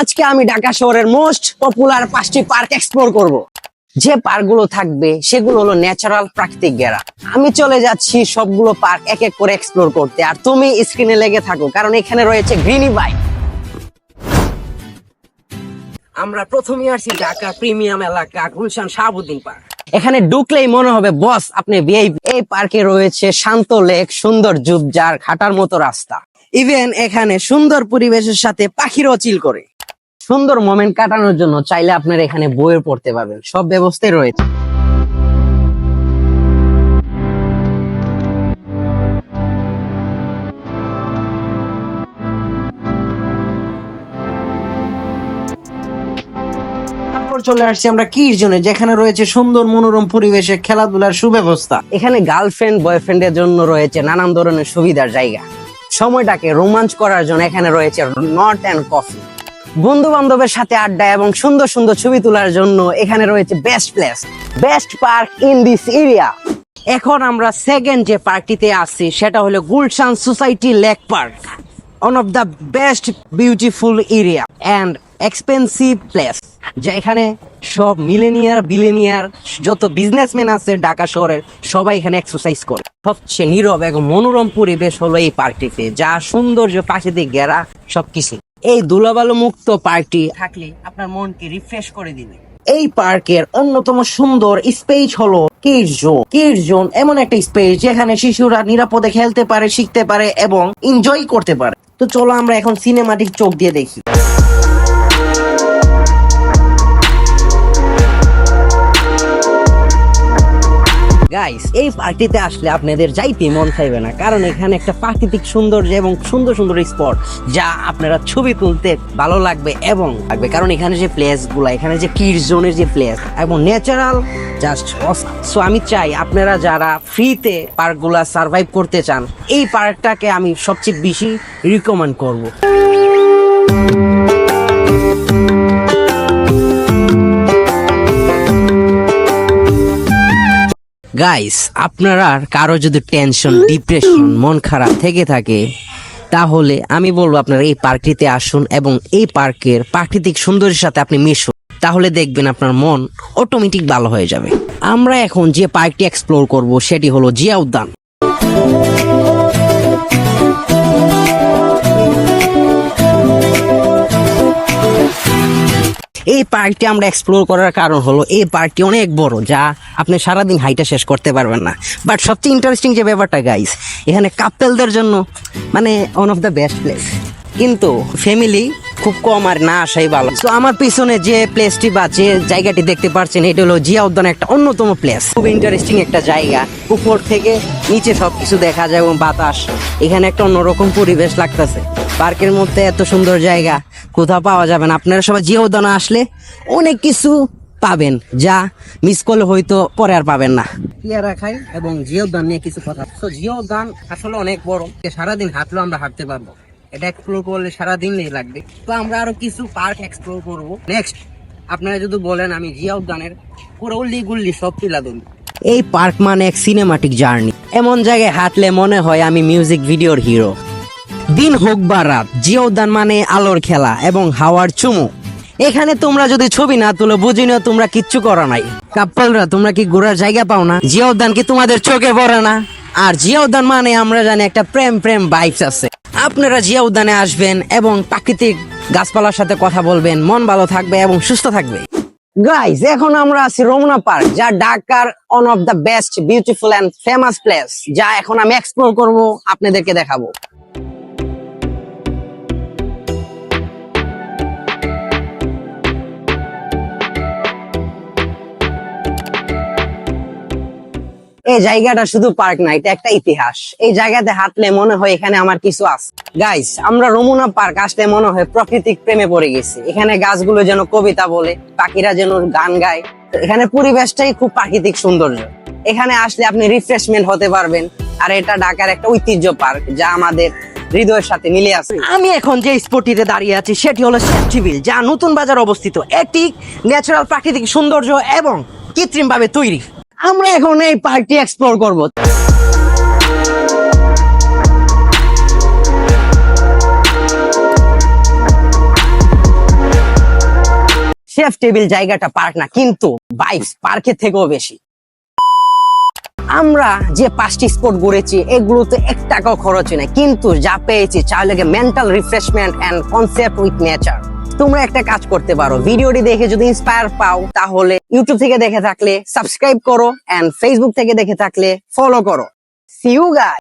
আজকে আমি ঢাকা শহরের মোস্ট পপুলার পাঁচটি পার্ক এক্সপ্লোর করব। যে পার্কগুলো থাকবে, সেগুলো হলো ন্যাচারাল প্রাকৃতিক গেরা। আমি চলে যাচ্ছি সবগুলো পার্ক এক এক করে এক্সপ্লোর করতে। আর তুমি স্ক্রিনে লেগে থাকো, কারণ এখানে রয়েছে গ্রিনি বাইক আমরা প্রথমে আসছি ঢাকা প্রিমিয়াম এলাকা, গুলশান শাহাবুদ্দিন পার্ক এখানে ঢুকলেই মনে হবে, বস, আপনি এই পার্কে রয়েছে শান্ত লেক, সুন্দর ঝুপঝাড় খাটার মতো রাস্তা। ইভেন এখানে সুন্দর পরিবেশের সাথে পাখিরও চিল করে। সুন্দর মোমেন্ট কাটানোর জন্য চাইলে আপনারা এখানে বইয়ের পড়তে পারবেন। সব ব্যবস্থাই রয়েছে। চলে আসছি আমরা কির জন্য যেখানে রয়েছে সুন্দর মনোরম পরিবেশে খেলাধুলার সুব্যবস্থা। এখানে গার্লফ্রেন্ড, বয়ফ্রেন্ডের জন্য রয়েছে নানান ধরনের সুবিধার জায়গা। সময়টাকে রোমাঞ্চ করার জন্য এখানে রয়েছে নর্থ অ্যান্ড কফি বন্ধু বান্ধবের সাথে আড্ডা এবং সুন্দর সুন্দর ছবি তোলার জন্য এখানে রয়েছে best place best park in this area এখন আমরা সেকেন্ড যে পার্কটিতে আছি, সেটা হলো Gulshan society lake park one of the best beautiful area and expensive place যা এখানে সব মিলেনিয়ার বিলেনিয়ার যত বিজনেসম্যান আছে ঢাকা শহরের, সবাই এখানে এক্সারসাইজ করে। সবচেয়ে নীরব এবং মনোরম পরিবেশ হলো এই পার্কটিতে, যা সৌন্দর্য, প্রাকৃতিক ঘেরা, সবকিছু। এই ধুলাবালু মুক্ত পার্কটি থাকলে আপনার মনকে রিফ্রেশ করে দিবে। এই পার্কের অন্যতম সুন্দর স্পেস হলো কিড জোন কিড জোন এমন একটা স্পেস যেখানে শিশুরা নিরাপদে খেলতে পারে শিখতে পারে এবং এনজয় করতে পারে। তো চলো আমরা এখন সিনেমাটিক চোখ দিয়ে দেখি। গাইস এই পার্টিতে আসলে আপনাদের যাইতে মন চাইবে না। কারণ এখানে একটা প্রাকৃতিক সৌন্দর্য এবং সুন্দর সুন্দর স্পট যা আপনারা ছবি তুলতে ভালো লাগবে এবং লাগবে। কারণ এখানে যে প্লেসগুলা, এখানে যে কিড জোনের যে প্লেস এবং ন্যাচারাল জাস্ট সো আমি চাই আপনারা যারা ফ্রিতে পার্কগুলা সার্ভাইভ করতে চান, এই পার্কটাকে আমি সবচেয়ে বেশি রিকমেন্ড করব। গাইস আপনারা কারও যদি টেনশন ডিপ্রেশন মন খারাপ থেকে থাকে, তাহলে আমি বলব আপনারা এই পার্কটিতে আসুন এবং এই পার্কের প্রাকৃতিক সৌন্দর্যের সাথে আপনি মিশুন। তাহলে দেখবেন আপনার মন অটোমেটিক ভালো হয়ে যাবে। আমরা এখন যে পার্কটি এক্সপ্লোর করব, সেটি হলো জিয়া উদ্যান। এই পার্কটি আমরা এক্সপ্লোর করার কারণ হলো এই পার্কটি অনেক বড়, যা আপনি সারাদিন হাইটা শেষ করতে পারবেন না। বাট সবচেয়ে ইন্টারেস্টিং যে ব্যাপারটা গাইস এখানে কাপেলদের জন্য মানে one of the best place কিন্তু ফ্যামিলি খুব কম আর না আসাই ভালো। তো আমার পিছনে যে প্লেসটি বা যে জায়গাটি দেখতে পাচ্ছেন, এটা হলো জিয়া উদ্যান একটা অন্যতম প্লেস খুব ইন্টারেস্টিং একটা জায়গা। উপর থেকে নিচে সব কিছু দেখা যায় এবং বাতাস। এখানে একটা অন্যরকম পরিবেশ লাগতেছে। পার্কের মধ্যে এত সুন্দর জায়গা, কোথাও পাওয়া যাবে না। আপনারা সবাই জিয়া উদ্যানে আসলে অনেক কিছু পাবেন, যা মিস করলে হয়তো পরে আর পাবেন না। পেয়ারা খাই এবং জিও উদ্যান নিয়ে কিছু কথা। তো জিও উদ্যান আসলে অনেক বড়। সারাদিন হাঁটলেও আমরা হাঁটতে পারব। এটা এক্সপ্লোর করলে সারাদিন লাগবে। তো আমরা আরও কিছু পার্ক এক্সপ্লোর করব। নেক্সট আপনারা যদি বলেন আমি জিয়া উদ্যানের পুরো উল্লি গুল্লি সব তুলা দেব এই পার্ক মানে এক সিনেমাটিক জার্নি এমন জায়গায় হাঁটলে মনে হয় আমি মিউজিক ভিডিওর হিরো দিন হোক বা রাত জিয়া উদ্যান মানে আলোর খেলা এবং হাওয়ার চুমু। এখানে তোমরা যদি ছবি না তুলো, বুঝি না তোমরা কিচ্ছু করো নাই। কাপ্পলরা, তোমরা কি ঘোরার জায়গা পাও না? জিয়া উদ্যান কি তোমাদের চোখে পড়ে না? আর জিয়া উদ্যান মানে আমরা জানি একটা প্রেম প্রেম বাইকস আছে। আপনারা জিয়া উদ্যানে আসবেন এবং প্রাকৃতিক গাছপালার সাথে কথা বলবেন। মন ভালো থাকবে এবং সুস্থ থাকবে। গাইজ এখন আমরা আছি রমনা পার্ক, যা ঢাকার one of the best beautiful and famous place যা এখন আমি এক্সপ্লোর করব, আপনাদেরকে দেখাবো। এই জায়গাটা শুধু পার্ক না, এটা একটা ইতিহাস। এই জায়গাতে হাঁটলে মনে হয় এখানে আমার কিছু আছে। গাইস আমরা রমুনা পার্ক আসলে মনে হয় প্রাকৃতিক প্রেমে পড়ে গেছি। এখানে গাছগুলো যেন কবিতা বলে, পাখিরা যেন গান গায়। এখানে পরিবেশটাই খুব প্রাকৃতিক সৌন্দর্য। এখানে আসলে আপনি রিফ্রেশমেন্ট হতে পারবেন। আর এটা ঢাকার একটা ঐতিহ্য পার্ক, যা আমাদের হৃদয়ের সাথে মিলে আছে। আমি এখন যে স্পটিতে দাঁড়িয়ে আছি, সেটি হলো সেফটিভিল যা নতুন বাজার অবস্থিত। এটি ন্যাচারাল প্রাকৃতিক সৌন্দর্য এবং কৃত্রিম ভাবে তৈরি। আমরা এখন এই পার্কটি এক্সপ্লোর করব। শেফ টেবিল জায়গাটা পার্ক না, কিন্তু বাইকস পার্কের থেকেও বেশি। আমরা যে পাঁচটি স্পোর্ট ঘুরেছি, এগুলোতে এক টাকাও খরচ হয় না। কিন্তু যা পেয়েছি চাইলে mental refreshment and concept with nature তোমরা একটা কাজ করতে পারো। ভিডিওটি দেখে যদি ইন্সপায়ার পাও, তাহলে ইউটিউব থেকে দেখে থাকলে সাবস্ক্রাইব করো এন্ড ফেসবুক থেকে দেখে থাকলে ফলো করো। সিউ গাই